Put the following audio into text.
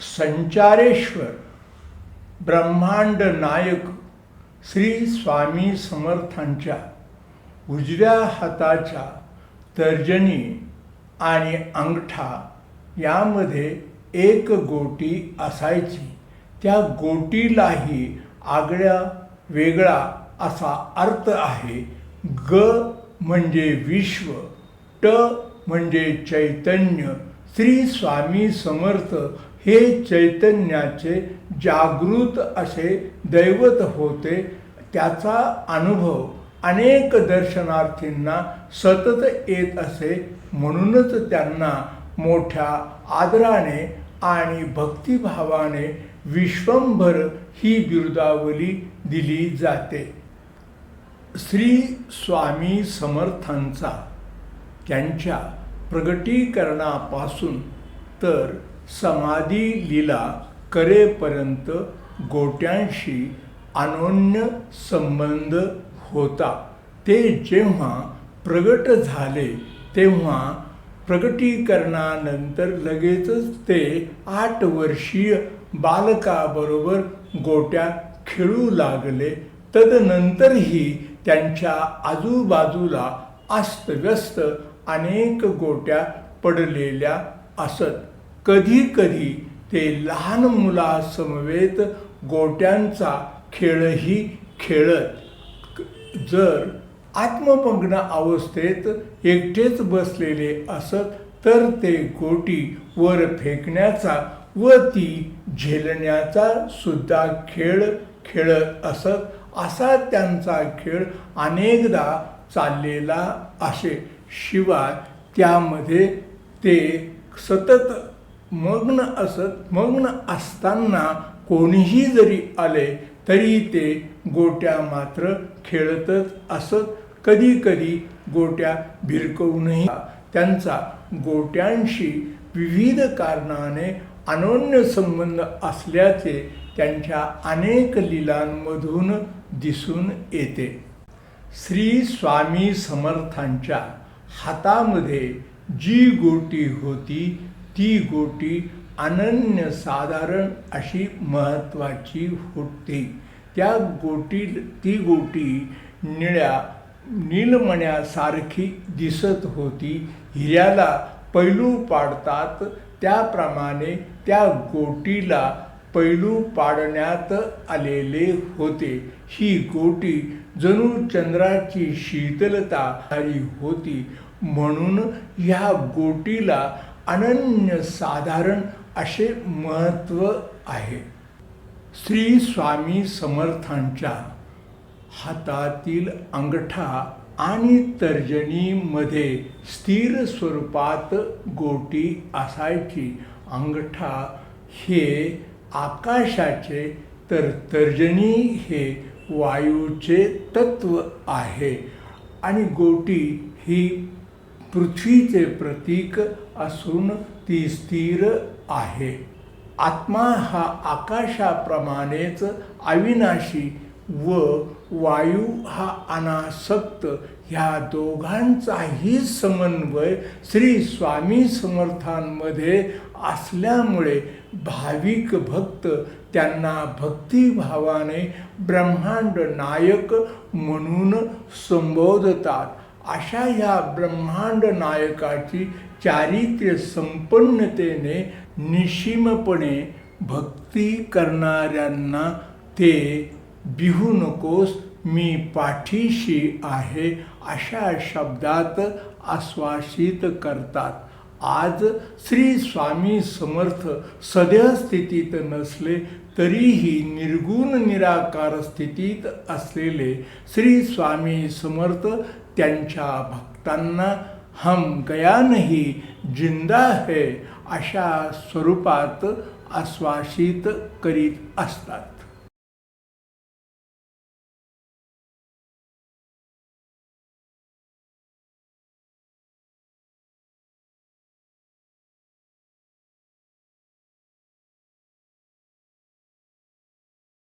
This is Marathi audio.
संचारेश्वर ब्रह्मांड नायक श्री स्वामी समर्थांच्या उजव्या हाताच्या तर्जनी आणि अंगठा यामध्ये एक गोटी असायची. त्या गोटीलाही आगळ्या वेगळा असा अर्थ आहे ग म्हणजे विश्व ट म्हणजे चैतन्य श्री स्वामी समर्थ हे चैतन्याचे जागृत असे दैवत होते. त्याचा अनुभव अनेक दर्शनार्थींना सतत येत असे म्हणूनच त्यांना मोठ्या आदराने आणि भक्तिभावाने विश्वंभर ही बिरुदावली दिली जाते. श्री स्वामी समर्थांचा त्यांच्या प्रगटीकरणापासून तर समाधी लीला करेपर्यंत गोट्यांशी अनोन्य संबंध होता. ते जेव्हा प्रगट झाले तेव्हा प्रगटीकरणानंतर लगेचच ते आठ वर्षीय बालकाबरोबर गोट्या खेळू लागले. तदनंतरही त्यांच्या आजूबाजूला अस्तव्यस्त अनेक गोट्या पडलेल्या असत. कधी कधी ते लहान मुलासमवेत गोट्यांचा खेळही खेळत. जर आत्मभग्न अवस्थेत एकटेच बसलेले असत तर ते गोटी वर फेकण्याचा व ती झेलण्याचा सुद्धा खेळ खेळत असत असा त्यांचा खेळ अनेकदा चाललेला असे. शिवाय त्यामध्ये ते सतत मग्न असत मग्न असताना कोणीही जरी आले तरी ते गोट्या मात्र खेळतच असत. कधी कधी गोट्या भिरकवूनही त्यांचा गोट्यांशी विविध कारणाने अनोन्य संबंध असल्याचे त्यांच्या अनेक लीलांमधून दिसून येते. श्री स्वामी समर्थांच्या हातामध्ये जी गोटी होती ती गोटी अनन्यसाधारण अशी महत्त्वाची होती. त्या गोटी ती गोटी निळ्या नीलमण्यासारखी दिसत होती. हिऱ्याला पैलू पाडतात त्याप्रमाणे त्या गोटीला पैलू पाडण्यात आलेले होते. ही गोटी जणू चंद्राची शीतलता होती. म्हणून ह्या गोटीला अनन्यसाधारण असे महत्त्व आहे. श्री स्वामी समर्थांच्या हातातील अंगठा आणि तर्जनीमध्ये स्थिर स्वरूपात गोटी असायची. अंगठा हे आकाशाचे तर तर्जनी हे वायूचे तत्व आहे. आणि गोटी ही पृथ्वीचे प्रतीक असून ती स्थिर आहे. आत्मा हा आकाशाप्रमाणेच अविनाशी व वायू हा अनासक्त ह्या दोघांचाही समन्वय श्री स्वामी समर्थांमध्ये असल्यामुळे भाविक भक्त त्यांना भक्तिभावाने ब्रह्मांड नायक म्हणून संबोधतात. अशा ह्या ब्रह्मांड नायकाची चारित्र्य संपन्नतेने निशिमपणे भक्ती करणाऱ्यांना ते बिहू नकोस मी पाठीशी आहे अशा शब्दात आश्वासित करतात. आज श्री स्वामी समर्थ सद्य स्थितीत नसले तरीही निर्गुण निराकार स्थितीत असलेले श्री स्वामी समर्थ त्यांच्या भक्तांना हम गयानही जिंदा है अशा स्वरूपात आश्वासित करीत असतात.